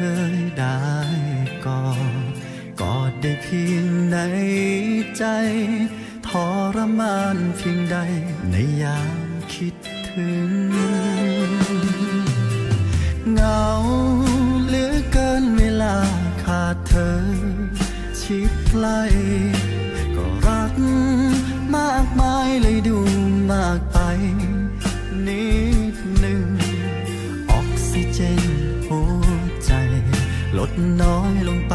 เคยได้กอดกอดได้เพียงในใจทรมานเพียงใดในยามคิดถึง เหงาเหลือเกินเวลาขาดเธอ ชิดใกล้ก็รักมากมายเลย น้อยลงไป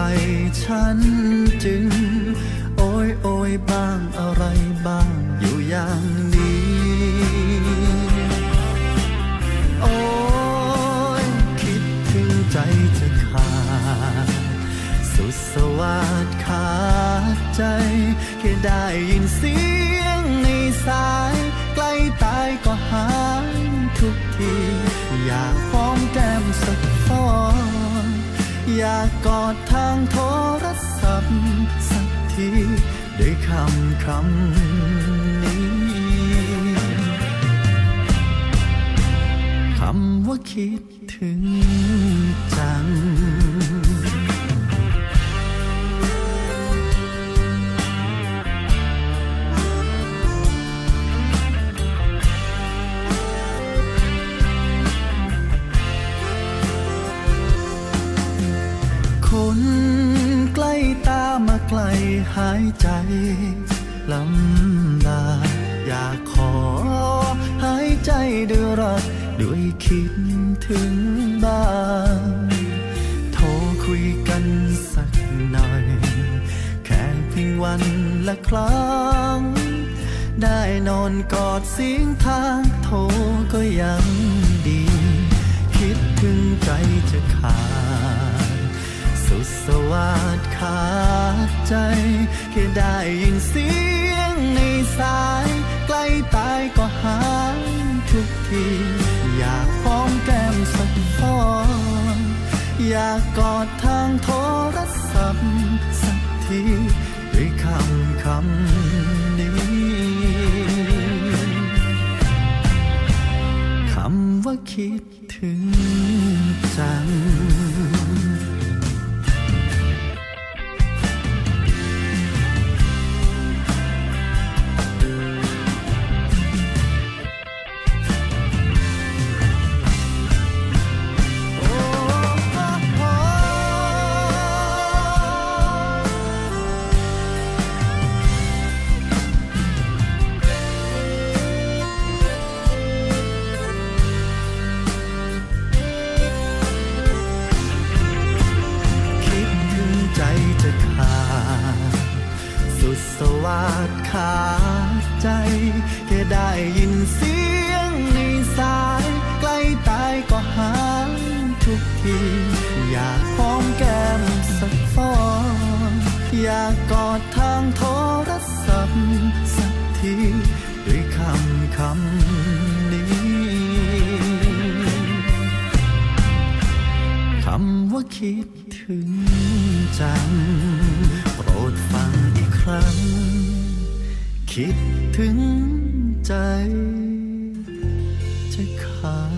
ฉันจึง โอยโอยบ้างอะไรบ้างอยู่อย่างนี้ โอ้ยคิดถึงใจจะขาด สุดสวัสดขาดใจ แค่ได้ยินเสียงในสาย อยากกอดทางโทรศัพท์สักทีด้วยคำคำนี้คำว่าคิดถึงจัง หายใจลำบากอยากขอหายใจด้วยรักด้วยคิดถึงบ้างโทรคุยกันสักหน่อย แค่เพียงวันละครั้ง ได้นอนกอดเสียงทางโทรก็ยังดี คิดถึงใจจะขาด สวัสดขาดใจแค่ได้ยินเสียงในสาย ใกล้ตายก็หายทุกที อยากหอมแก้มสักฟอนอยากกอดทางโทรศัพท์สักทีด้วยคำคำนี้คำว่าคิดถึงจัง คิดถึงจัง โปรดฟังอีกครั้ง คิดถึงใจจะขาด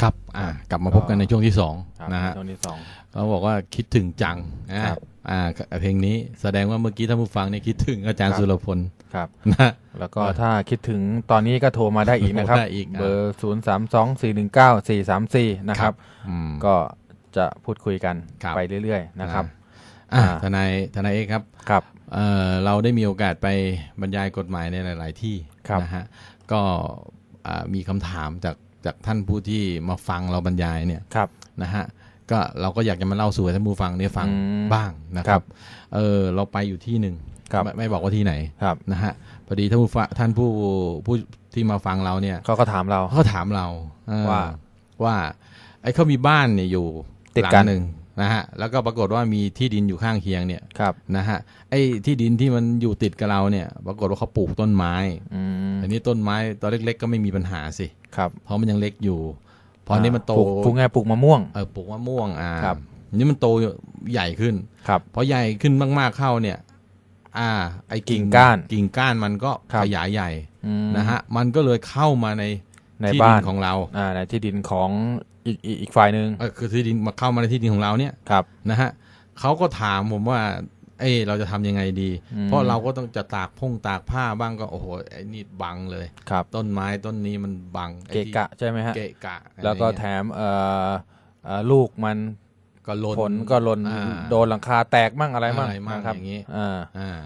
ครับ อ่ากลับมาพบกันในช่วงที่สองครับนะฮะช่วงที่สองเขาบอกว่าคิดถึงจังนะครับ อ่าเพลงนี้แสดงว่าเมื่อกี้ท่านผู้ฟังเนี่ยคิดถึงอาจารย์ครับสุรพลครับนะแล้วก็ถ้าคิดถึงตอนนี้ก็โทรมาได้อีกนะครับโทรได้อีกอะเบอร์ศูนย์สามสองสี่หนึ่งเก้าสี่สามสี่นะครับอืมก็จะพูดคุยกันครับไปเรื่อยๆนะครับอ่าอ่าทนายทนายเอกครับครับเอ่อเราได้มีโอกาสไปบรรยายกฎหมายในหลาย ๆ ที่ครับนะฮะก็อ่ามีคำถามจากจากท่านผู้ที่มาฟังเราบรรยายเนี่ยครับนะฮะ ก็เราก็อยากจะมาเล่าสู่ให้ท่านผู้ฟังเนี่ยฟังอืมบ้างนะคครัรับบเออเราไปอยู่ที่หนึ่งครับไม่ไม่บอกว่าที่ไหนครับนะฮะพอดีท่านผู้ฟังท่านผู้ผู้ที่มาฟังเราเนี่ยเขาก็ถามเราเขาถามเราเออว่าว่า ไอ้เขามีบ้านเนี่ยอยู่ติดหลังกันหนึ่งนะฮะแล้วก็ปรากฏว่ามีที่ดินอยู่ข้างเคียงเนี่ยครับนะฮะไอ้ที่ดินที่มันอยู่ติดกับเราเนี่ย ปรากฏว่าเขาปลูกต้นไม้อืมอันนี้ต้นไม้ตอนเล็ก ๆ ก็ไม่มีปัญหาสิครับเพราะมันยังเล็กอยู่ พออันนี้มันโตปลูกปลูกไงปลูกมะม่วงเออปลูกมะม่วงอ่าครับอันนี่มันโตใหญ่ขึ้นครับพอใหญ่ขึ้นมากๆเข้าเนี่ย อ่า ไอ้กิ่งก้าน กิ่งก้านมันก็ครับขยายใหญ่อืมนะฮะ มันก็เลยเข้ามาในในที่บ้าดินนของเราอ่าในที่ดินของอีกอีกอีกฝ่ายหนึ่งเออคือที่ดินมาเข้ามาในที่ดินของเราเนี่ยครับนะฮะเขาก็ถามผมว่า เอ้ยเราจะทำยังไงดีอืมเพราะเราก็ต้องจะตากพงตากผ้าบ้างก็โอ้โหไอ้นี่บังเลยครับ ต้นไม้ต้นนี้มันบังไอ้เกะที่กะใช่ไหมฮะเกะกะอะไรแล้วก็เงี้ยแถมเอ่อเอ่อลูกมันก็หล่นผลก็หล่นอ่าโดนหลังคาแตกมั่งอะไรมั่งอะไรมั่งนะครับอย่างงี้อ่าอ่า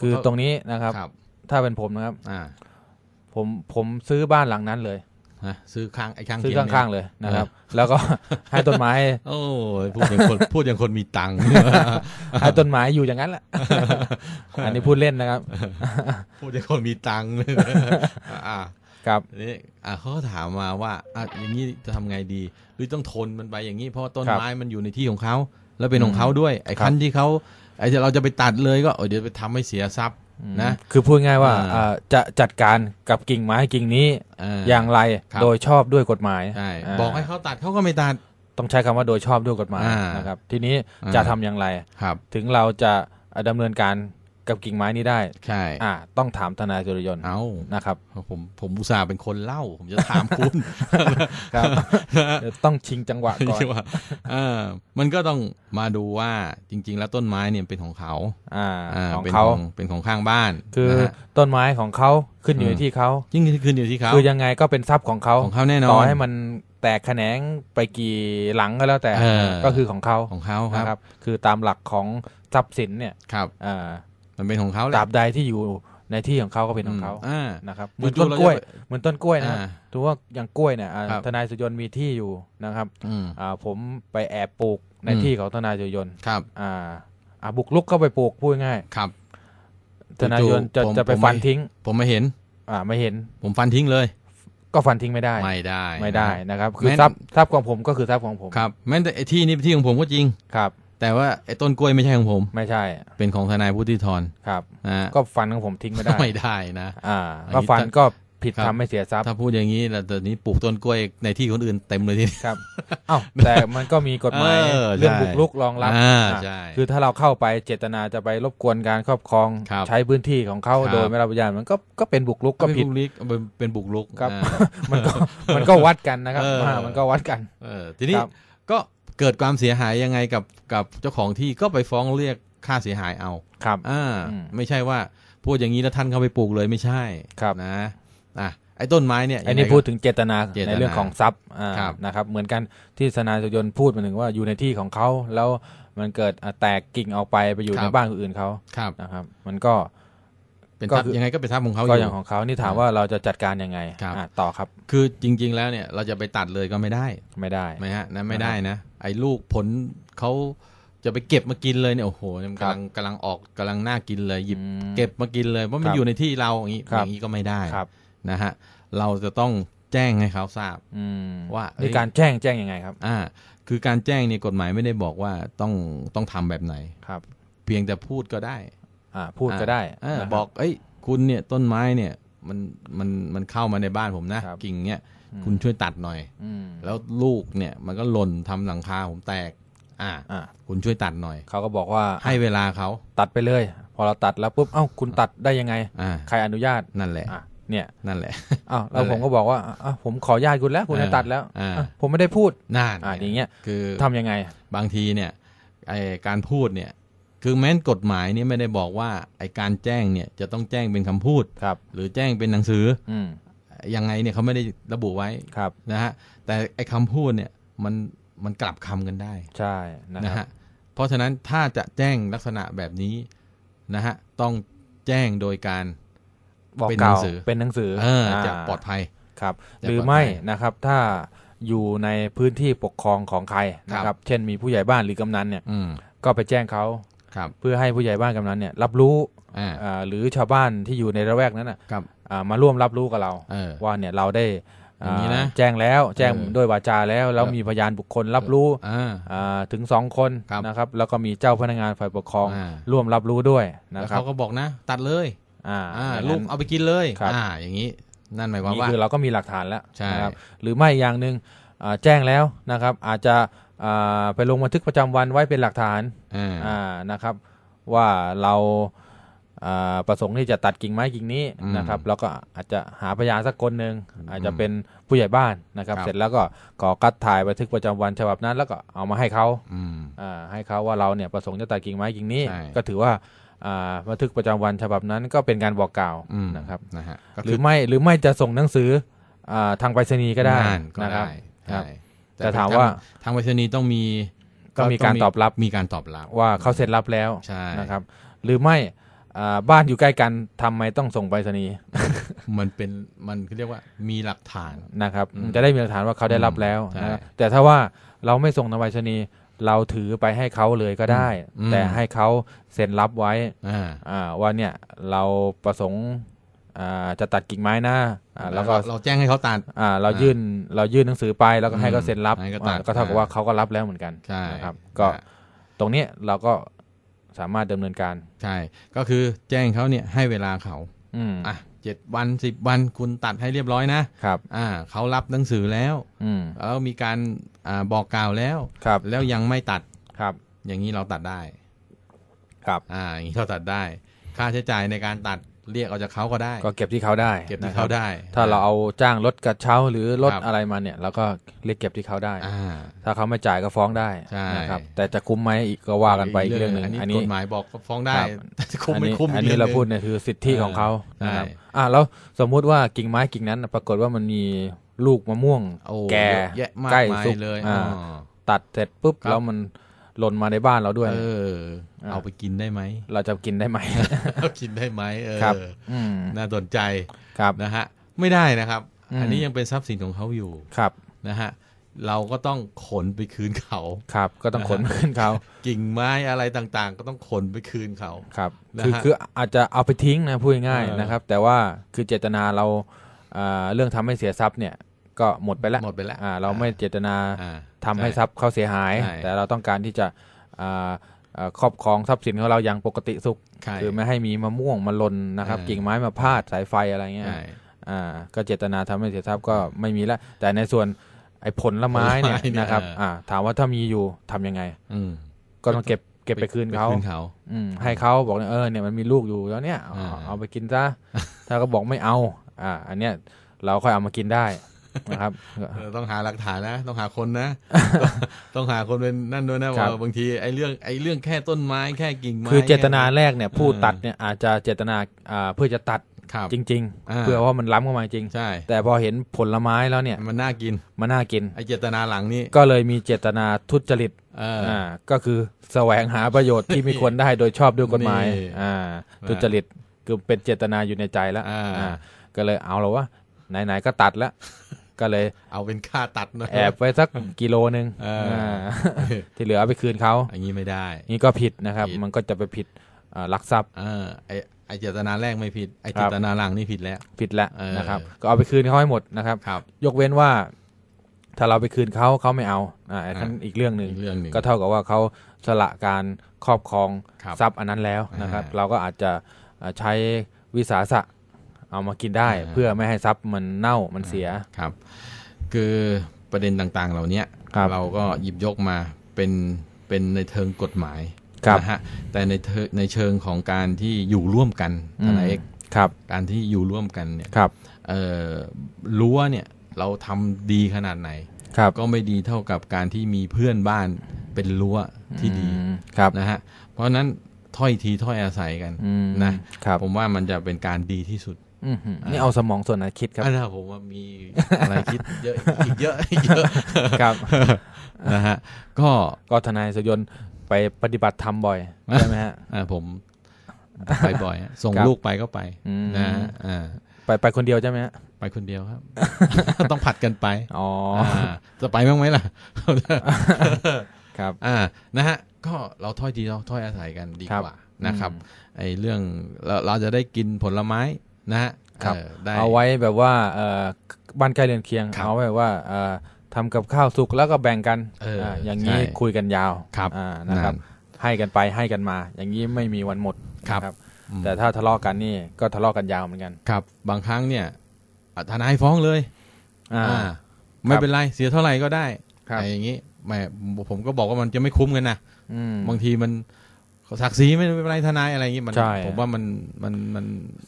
คือตรงนี้นะครับครับ ถ้าเป็นผมนะครับอ่าผมผมซื้อบ้านหลังนั้นเลยฮะ ซื้อข้างไอ้ข้างซื้อเคียงข้างๆเนี่ยเลยนะครับ แล้วก็ให้ต้นไม้ โอ้ยพูดอย่างคนพูดอย่างคนมีตังค์ให้ต้นไม้อยู่อย่างนั้นแหละอันนี้พูดเล่นนะครับ พูดอย่างคนมีตังค์เลยอ่าครับนี่อ่าเขาก็ถามมาว่าอะอย่างนี้จะทำไงดีหรือต้องทนมันไปอย่างนี้เพราะว่าต้นครับไม้มันอยู่ในที่ของเขาแล้วเป็นของเขาด้วย ไอ้ครับคันที่เขา ไอ้ที่เราจะไปตัดเลยก็เออเดี๋ยวไปทำให้เสียทรัพย์อืมนะคือพูดง่ายว่าอ่าเอ่อจะจัดการกับกิ่งไม้กิ่งนี้าอย่างไรครับโดยชอบด้วยกฎหมายใช่าบอกให้เขาตัดเขาก็ไม่ตัดต้องใช้คำว่าโดยชอบด้วยกฎหมายอ่านนะครับ ทีนี้อ่าจะทำอย่างไรครับถึงเราจะดำเนินการ กับกิ่งไม้นี้ได้ใช่อ่า ต้องถามทนายสุรยนต์เอานะครับ ผมผมอุตส่าห์เป็นคนเล่า ผมจะถามคุณครับเดี๋ยวต้องชิงจังหวะก่อนใช่ว่าเออมันก็ต้องมาดูว่าจริง ๆ แล้วต้นไม้เนี่ยเป็นของเขา อ่าอ่าของเป็นเขาของเป็นของข้างบ้าน คือนะฮะต้นไม้ของเขาขึ้นอยู่อืในมที่เขายิ่งขึ้นอยู่ที่เขาคือยังไงก็เป็นทรัพย์ของเขาของเขาแน่นอนต่อให้มันแตกแขนงไปกี่หลังก็แล้วแต่เออก็คือของเขาของเขาคนะครัรับบคือตามหลักของทรัพย์สินเนี่ยครับอ่า มันเป็นของเขาแหตละราบใดที่อยู่ในที่ของเขาก็เป็นของเขาอ่านะครับเหจู่มือนๆต้นเรากล้วยจะไปเหมือนต้นกล้วยนะอ่าถือว่าอย่างกล้วยเนี่ยอ่าครับทนายสุยนต์มีที่อยู่นะครับอืมอ่าผมไปแอบปลูกในอืมที่ของทนายสุยนต์ครับอ่าอ่าบุกลุกเข้าไปปลูกพูดง่ายครับทนายสุยนต์จะผมจะไปผมฟันไม่ทิ้ง ผมไม่เห็น อ่าไม่เห็น ผมฟันทิ้งเลย ก็ฟันทิ้งไม่ได้ ไม่ได้ไม่ได้นะนะครับ คือแม้นทรัพย์ทรัพย์ของผมก็คือทรัพย์ของผมครับแม้แต่ไอ้ที่นี่ที่ของผมก็จริงครับ แต่ว่าไอ้ต้นกล้วยไม่ใช่ของผม ไม่ใช่ เป็นของทนายพุทธิธรครับนะฮะก็ฟันของผมทิ้งไม่ได้ไม่ได้นะ อ่าอันนี้ก็ฟันก็ผิดครับทำให้เสียทรัพย์ถ้าพูดอย่างนี้แล้วตอนนี้ปลูกต้นกล้วยในที่คนอื่นเต็มเลยทีเดียว ครับเอ้าแต่มันก็มีกฎหมายเออเรื่องใช่บุกรุกรองรับอ่าอะใช่คือถ้าเราเข้าไปเจตนาจะไปรบกวนการครอบครองครับใช้พื้นที่ของเขาครับ โดยไม่รับอนุญาตมันก็ก็เป็นบุกรุกก็ผิดเป็นบุกรุกเป็นเป็นบุกรุกครับ อ่า มันก็มันก็วัดกันนะครับเอออ่ามันก็วัดกัน เออทีนี้ครับก็ เกิดความเสียหายยังไงกับกับเจ้าของที่ก็ไปฟ้องเรียกค่าเสียหายเอาครับอ่าอืมไม่ใช่ว่าพูดอย่างนี้แล้วท่านเข้าไปปลูกเลยไม่ใช่ครับนะอะไอ้ต้นไม้เนี่ยอันนี้ยังไงก็พูดถึงเจตนาเจตนาในเรื่องของทรัพย์อ่าครับนะครับ เหมือนกันที่สนายสุยนต์พูดมาถึงว่าอยู่ในที่ของเขาแล้วมันเกิดอะแตกกิ่งออกไปไปอยู่ในบ้านคนอื่นเขาครับนะครับ มันก็ เป็นก็ทรัพย์คือยังไงก็เป็นทรัพย์ของเขาอก็ยู่อย่างของเขานี่ถามว่าเราจะจัดการยังไงครับอะต่อครับ คือจริง ๆ แล้วเนี่ยเราจะไปตัดเลยก็ไม่ได้ไม่ได้ไหมฮะนะไม่ได้นะ ไอ้ลูกผลเขาจะไปเก็บมากินเลยเนี่ยโอ้โหมันครับกำลังกำลังออกกำลังน่ากินเลยหยิบอืมเก็บมากินเลยเพราะมันครับอยู่ในที่เราอย่างนี้ครับอย่างนี้ก็ไม่ได้ครับนะฮะเราจะต้องแจ้งให้เขาทราบอืมว่าเอ้ยนี่การแจ้งแจ้งยังไงครับ อ่า คือการแจ้งเนี่ยกฎหมายไม่ได้บอกว่าต้องต้องทำแบบไหนครับ เพียงแต่พูดก็ได้ อ่าพูดก็ได้เออนะครับบอกเอ้ยคุณเนี่ยต้นไม้เนี่ยมันมันมันเข้ามาในบ้านผมนะครับกิ่งเนี่ยอืมคุณช่วยตัดหน่อยอืมแล้วลูกเนี่ยมันก็หล่นทำหลังคาผมแตกอ่าอ่าคุณช่วยตัดหน่อย เขาก็บอกว่าให้เวลาเขาตัดไปเลย พอเราตัดแล้วปุ๊บเอ้าคุณตัดได้ยังไงอ่าใครอนุญาตนั่นแหละอะเนี่ยนั่นแหละอ้าวนั่แล้วนแหละผมก็บอกว่าอะผมขออนุญาตคุณแล้ว คุณให้เออตัดแล้วอ่าอะผมไม่ได้พูดนั่นอ่าอย่างเงี้ยคือทำยังไง บางทีเนี่ยไอการพูดเนี่ย คือแม้นกฎหมายเนี่ยไม่ได้บอกว่าไอการแจ้งเนี่ยจะต้องแจ้งเป็นคำพูด ครับ หรือแจ้งเป็นหนังสืออืมยังไงเนี่ยเขาไม่ได้ระบุไว้ครับนะฮะแต่ไอคำพูดเนี่ยมันมันกลับคำกันได้ ใช่นะนะครับฮะเพราะฉะนั้นถ้าจะแจ้งลักษณะแบบนี้นะฮะต้องแจ้งโดยการบอกเป็นกล่าหนัวงสือเป็นหนังสือเอออ่าจะปลอดภัยครับจะหรือปลอดไม่ภัยนะครับถ้าอยู่ในพื้นที่ปกครองของใครนะคครัรับบเช่นมีผู้ใหญ่บ้านหรือกำนันเนี่ยอืมก็ไปแจ้งเขาครับ เพื่อให้ผู้ใหญ่บ้านกำนันเนี่ยรับรู้อ่าอ่าหรือชาวบ้านที่อยู่ในระแวกนั้นน่ะครับอ่ามาร่วมรับรู้กับเราเออว่าเนี่ยเราได้อย่างนี้นะอ่าแจ้งแล้วแจ้งเออด้วยวาจาแล้วแล้วเออมีพยานบุคคลรับรู้อ่าอ่าถึงสองคนครับนะครับ แล้วก็มีเจ้าพนักงานฝ่ายปกครองอ่าร่วมรับรู้ด้วยนะแล้วครับเขาก็บอกนะ ตัดเลยอ่าอ่าอย่างลูนั้กนเอาไปกินเลยครับอ่าอย่างนี้นั่นหมายความนี่ว่าคือเราก็มีหลักฐานแล้วใช่นะครับหรือไม่อย่างหนึ่งอ่า แจ้งแล้วนะครับ อาจจะอ่าไปลงบันทึกประจำวันไว้เป็นหลักฐานอ่าอ่านะครับ ว่าเราอ่าประสงค์ที่จะตัดกิ่งไม้กิ่งนี้อืมนะครับแล้วก็อาจจะหาพยานสักคนหนึ่งอาจจะอืมเป็นผู้ใหญ่บ้านนะครับครับ เสร็จแล้วก็ขอกัดถ่ายบันทึกประจำวันฉบับนั้น แล้วก็เอามาให้เขาอืมอ่าให้เขาว่าเราเนี่ยประสงค์จะตัดกิ่งไม้กิ่งนี้ใช่ก็ถือว่าอ่าบันทึกประจำวันฉบับนั้นก็เป็นการบอกกล่าวอืมนะครับนะฮะก็หคืรือไม่หรือไม่จะส่งหนังสืออาทางไปรษณีย์ก็ได้นั่นก็นะครับได้ครับ ใช่แต่ถามว่าทางไปรษณีย์ต้องมีก็มีการตอบรับมีการตอบรับว่าเขาเซ็นรับแล้วใช่นะครับ หรือไม่อ่าบ้านอยู่ใกล้กันทำไมต้องส่งไปรษณีย์มันเป็นมันเรียกว่ามีหลักฐานนะครับอืมจะได้มีหลักฐานว่าเขาได้รับแล้วใช่นะครับแต่ถ้าว่าเราไม่ส่งทางไปรษณีย์เราถือไปให้เขาเลยก็ได้อืมแต่ให้เขาเซ็นรับไว้อ่าอ่าว่าเนี่ยเราประสงค์อ่า จะตัดกิ่งไม้นะอ่าแล้วก็เราแจ้งให้เขาตัดอ่าเราอ่ายื่นเรายื่นหนังสือไปแล้วก็ให้อืมเขาเซ็นรับให้เขาตัดอ่าก็เท่ากับอ่าว่าเขาก็รับแล้วเหมือนกันใช่นะครับ ก็นะฮะตรงนี้เราก็สามารถดำเนินการใช่ก็คือแจ้งเขาเนี่ยให้เวลาเขาอืมอะเจ็ดวันสิบวันคุณตัดให้เรียบร้อยนะครับอ่าเขารับหนังสือแล้วอืมแล้วมีการอ่าบอกกล่าวแล้วครับ แล้วยังไม่ตัดครับ อย่างนี้เราตัดได้ ครับ อ่าอย่างนี้เราตัดได้ ค่าใช้จ่ายในการตัด เรียกเอาจากเขาก็ได้ ก็เก็บที่เขาได้ เก็บที่นะคเขารับได้ ถ้าเราเอาจ้างรถกระเช้าหรือรถครับอะไรมาเนี่ยเราก็เรียกเก็บที่เขาได้อ่าถ้าเขาไม่จ่ายก็ฟ้องได้ใช่นะครับแต่จะคุ้มไหมอีกก็ว่ากันไปอีกเรื่องหนึ่งอันอันนี้นี้กฎหมายบอกก็ฟ้องได้ครับแต่จะคุ้มอันไม่นี้คุ้มอันกนี้งเราหงพูดเนี่ยคือสิทธิของเขาใช่นะครับอ่าแล้วสมมุติว่ากิ่งไม้กิ่งนั้น ปรากฏว่ามันมีลูกมะม่วงโอ้แก่เยอะแยะมากใกล้มายสุกเลยอ่าอ๋อตัดเสร็จปุ๊บครับแล้วมัน หล่นมาในบ้านเราด้วย เออ เอาไปกินได้ไหม เราจะกินได้ไหมเอากินได้ไหมเออครับอืมน่าสนใจครับนะฮะ ไม่ได้นะครับอืมอันนี้ยังเป็นทรัพย์สินของเขาอยู่ครับนะฮะเราก็ต้องขนไปคืนเขาครับ ก็ต้องขนขึ้นเขา กิ่งไม้อะไรต่างๆ ก็ต้องขนไปคืนเขาครับนะคือฮะคืออาจจะเอาไปทิ้งนะพูดง่ายเออๆนะครับ แต่ว่าคือเจตนาเราอ่าเรื่องทำให้เสียทรัพย์เนี่ย ก็หมดไปแล้วหมดไปแล้วอ่าเราไม่เจตนาอ่าทำให้ช่ทรัพย์เขาเสียหายใช่แต่เราต้องการที่จะอ่าอ่าครอบครองทรัพย์สินของเราอย่างปกติสุขใช่คือไม่ให้มีมะม่วงมาหล่นนะครับเออกิ่งไม้มาพาดสายไฟอะไรเงี้ยใช่อ่าก็เจตนาทำให้เสียทรัพย์ก็ไม่มีแล้ว แต่ในส่วนไอ้ผลละไม้เนี่ยผลไม้เนี่ยนะครับเอออ่อ่า ถามว่าถ้ามีอยู่ทำยังไง อืมก็ต้องเก็บเก็บไปคืนเขาไปคืนเขาอืมให้เขาบอกเนี่ยเออเนี่ยมันมีลูกอยู่แล้วเนี่ยเอาอ่าเอาไปกินซะถ้าก็บอกไม่เอา อ่า อันเนี้ยเราค่อยเอามากินได้ นะครับเออต้องหาหลักฐานนะ ต้องหาคนนะ ต้องหาคนเป็นนั่นด้วยนะครับว่าบางทีไอ้เรื่องไอ้เรื่องแค่ต้นไม้แค่กิ่งไม้คือเจตนาแค่แรกเนี่ยผู้เออตัดเนี่ยอาจจะเจตนาอ่าเพื่อจะตัดครับจริงอ่าๆเพื่อว่ามันล้ำเข้ามาจริงใช่แต่พอเห็นผลไม้แล้วเนี่ยมันน่ากินมันน่ากินไอ้เจตนาหลังนี่ก็เลยมีเจตนาทุจริตเออออ่าก็คือแสวงหาประโยชน์ที่ไม่ควรได้โดยชอบด้วยกฎหมายนี่อ่าทุจริตคือเป็นเจตนาอยู่ในใจแล้วอ่าอ่าก็เลยเอาแล้ววะไหนๆก็ตัดแล้ว ก็เลยเอาเป็นค่าตัดนะแอบไว้สักกิโลหนึ่งเอออ่าที่เหลือเอาไปคืนเขาอย่างนี้ไม่ได้ นี่ก็ผิดนะครับผิดมันก็จะไปผิดอ่าลักทรัพย์เออไอ้ไอ้เจตนาแรกไม่ผิดไอ้คเจรับตนาหลังนี่ผิดแล้วผิดแล้วเออนะครับก็เอาไปคืนเขาให้หมดนะครับครับ ยกเว้นว่าถ้าเราไปคืนเขาเขาไม่เอาอ่าอันนั้นอีกเรื่องหนึ่งอีกเรื่องหนึ่งก็เท่ากับว่าเขาสละการครอบครองครับทรัพย์อันนั้นแล้วนะครับอ่าเราก็อาจจะอ่าใช้วิสาสะ เอามากินได้อ่าเพื่อไม่ให้ทรัพย์มันเน่ามันเสียครับ คือประเด็นต่างๆ เหล่านี้ครับเราก็หยิบยกมาเป็นเป็นในเชิงกฎหมายครับนะฮะแต่ในเทในเชิงของการที่อยู่ร่วมกันทนายเอกครับการที่อยู่ร่วมกันเนี่ยครับเอ่อรั้วเนี่ยเราทำดีขนาดไหนครับก็ไม่ดีเท่ากับการที่มีเพื่อนบ้านเป็นรั้วที่ดีอืมครับนะฮะเพราะฉะนั้นถ้อยทีถ้อยอาศัยกันอืมนะครับผมว่ามันจะเป็นการดีที่สุดอื้อหือ นี่เอาสมองส่วนไหนคิดครับอันนั้นผมว่ามีอะไรคิดเยอะอีกเยอะอีกเยอะครับนะฮะก็ก็ทนายสยนต์ไปปฏิบัติธรรมบ่อยใช่ไหมฮะอ่าผมไปบ่อยฮะส่งครับลูกไปก็ไปอืมนะฮะอ่าไปไปคนเดียวใช่ไหมฮะไปคนเดียวครับ ต้องผัดกันไปอ๋อาจะไปบ้างไหมล่ะครับอ่านะฮะก็เราถ้อยทีเราถ้อยอาศัยกันดีครับกว่านะครับอืมไอ้เรื่องเราเราจะได้กินผลไม้ นะฮะครับเออได้เอาไว้แบบว่าเอ่อบ้านใกล้เรือนเคียงครับเอาไว้แบบว่าเอ่อทำกับข้าวสุกแล้วก็แบ่งกันเอออ่าอย่างนี้ใช่คุยกันยาวครับอ่านะครับนั่ให้กันไปให้กันมา อย่างนี้ไม่มีวันหมดครับนะอืมแต่ถ้าทะเลาะกันนี่ก็ทะเลาะกันยาวเหมือนกันครับ บางครั้งเนี่ยอะทนายฟ้องเลยอ่าอ่าไม่เป็นไรเสียเท่าไหร่ก็ได้ครับไอ้อย่างนี้แหมผมก็บอกว่ามันจะไม่คุ้มกันนะอืมบางทีมัน ศักดิ์ศรีไม่เป็นไรทนายอะไรอย่างนี้มันใช่ ผมว่ามันมันมัน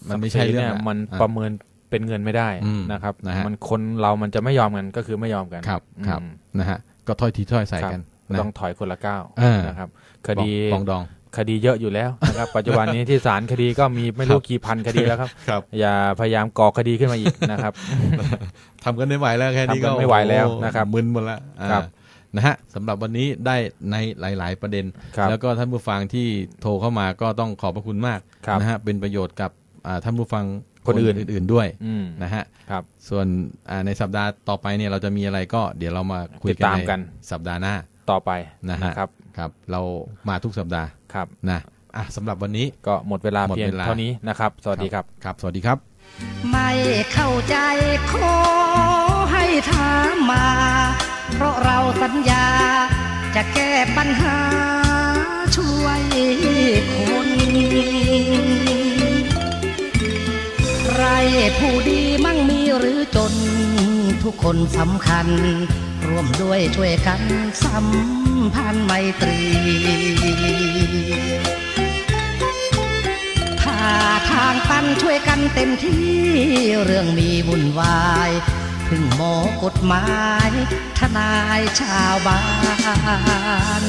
มันไม่ใช่เรื่องนี่ยละมันอะประเมินเป็นเงินไม่ได้อืมนะครับนะฮะมันคนเรามันจะไม่ยอมกันก็คือไม่ยอมกันครับครับอืมนะฮะก็ถ้อยทีถ้อยใส่ครับกันก็นะต้องถอยคนละก้าวเออนะครับ คดีปองดองคดีเยอะอยู่แล้วนะครับ ปัจจุบันนี้ที่ศาลคดีก็มีไม่รู้กี่พันคดีแล้วครับครับอย่าพยายามก่อคดีขึ้นมาอีกนะครับทำกันไม่ไหวแล้วแค่นี้ทำกัก็นไม่ไหวแล้วโอ้โนะครับมึนหมดแล้วอ่าครับ นะฮะสำหรับวันนี้ได้ในหลาย ๆ ประเด็นครับแล้วก็ท่านผู้ฟังที่โทรเข้ามาก็ต้องขอบพระคุณมากครับนะฮะเป็นประโยชน์กับอ่าท่านผู้ฟังคนอื่นอื่นๆด้วยอืมนะฮะครับส่วนอ่าในสัปดาห์ต่อไปเนี่ยเราจะมีอะไรก็เดี๋ยวเรามาคุยติดกันตามในกันสัปดาห์หน้าต่อไปนะฮะนะครับครับเรามาทุกสัปดาห์ครับนะอะสำหรับวันนี้ก็หมดเวลาหมดเพียงเวลาเท่านี้นะครับ สวัสดีครับครับ สวัสดีครับ ไม่เข้าใจขอให้ถามมา เพราะเราสัญญาจะแก้ปัญหาช่วยคนใครผู้ดีมั่งมีหรือจน ทุกคนสำคัญ ร่วมด้วยช่วยกันสัมพันธ์ไมตรีถ้าทางตันช่วยกันเต็มที่เรื่องมีวุ่นวาย พึ่งหมอกฎหมายทนายชาวบ้าน